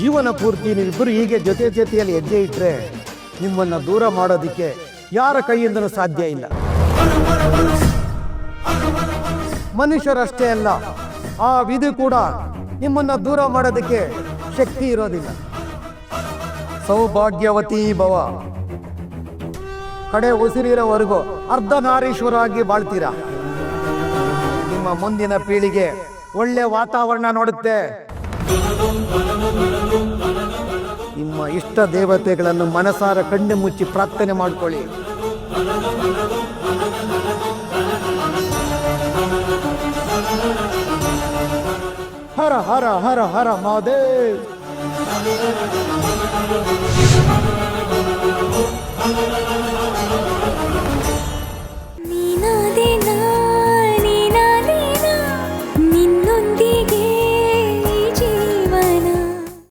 ಜೀವನ ಪೂರ್ತಿ ನೀವಿಬ್ಬರು ಹೀಗೆ ಜೊತೆ ಜೊತೆಯಲ್ಲಿ ಹೆಜ್ಜೆ ಇಟ್ಟರೆ ನಿಮ್ಮನ್ನು ದೂರ ಮಾಡೋದಕ್ಕೆ ಯಾರ ಕೈಯಿಂದಲೂ ಸಾಧ್ಯ ಇಲ್ಲ. ಮನುಷ್ಯರಷ್ಟೇ ಅಲ್ಲ, ಆ ವಿಧಿ ಕೂಡ ನಿಮ್ಮನ್ನು ದೂರ ಮಾಡೋದಕ್ಕೆ ಶಕ್ತಿ ಇರೋದಿಲ್ಲ. ಸೌಭಾಗ್ಯವತಿ ಭವ. ಕಡೆ ಉಸಿರಿರೋವರೆಗೂ ಅರ್ಧನಾರೀಶ್ವರಾಗಿ ಬಾಳ್ತೀರಾ? ನಿಮ್ಮ ಮುಂದಿನ ಪೀಳಿಗೆ ಒಳ್ಳೆ ವಾತಾವರಣ ನೋಡುತ್ತೆ. ನಿಮ್ಮ ಇಷ್ಟ ದೇವತೆಗಳನ್ನು ಮನಸಾರ ಕಣ್ಣು ಮುಚ್ಚಿ ಪ್ರಾರ್ಥನೆ ಮಾಡಿಕೊಳ್ಳಿ. ಹರ ಹರ ಹರ ಹರ ಮಹಾದೇವ್.